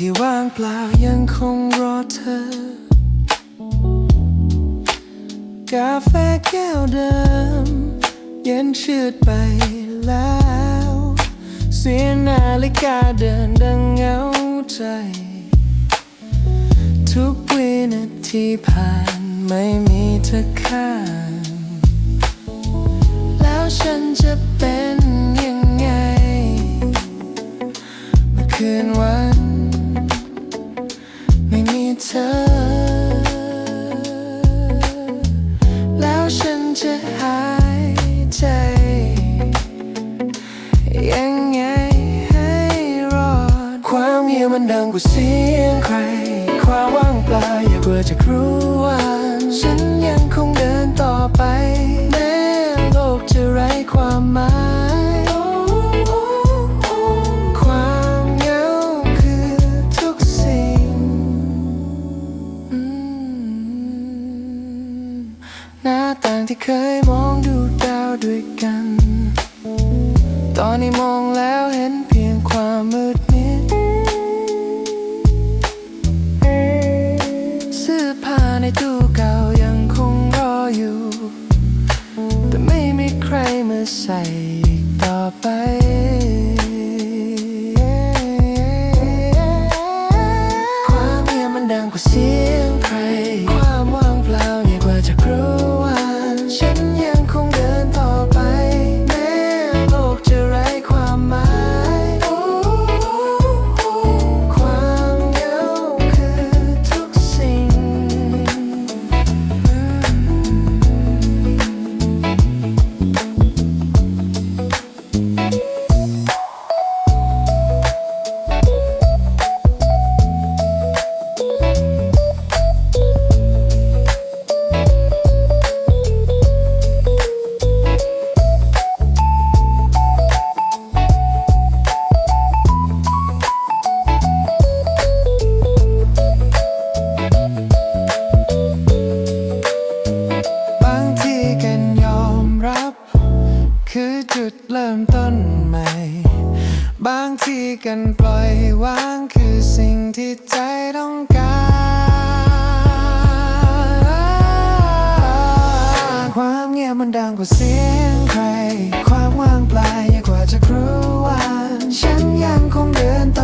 ที่ว่างเปล่ายังคงรอเธอ กาแฟแก้วเดิม เย็นชืดไปแล้ว เสียงนาฬิกาเดินดังเงาใจ ทุกวินาทีผ่านไม่มีเธอข้างแล้วฉันจะ เธอ แล้วฉันจะหายใจ ยังไงให้รอด ความเงียบมันดังกว่าเสียงใคร ความว่างเปล่าอย่าเบื่อจะรู้ว่าฉัน หน้าต่างที่เคยมองดูดาวด้วยกัน ตอนนี้มองุดเริ่มต้นใหม่ บางทีกันปล่อยวางคือสิ่งที่ใจต้องการ ความเงียบมันดังกว่าเสียงใคร ความว่างเปล่ายิ่งกว่าจะครูวานฉันยังคงเดินต่อ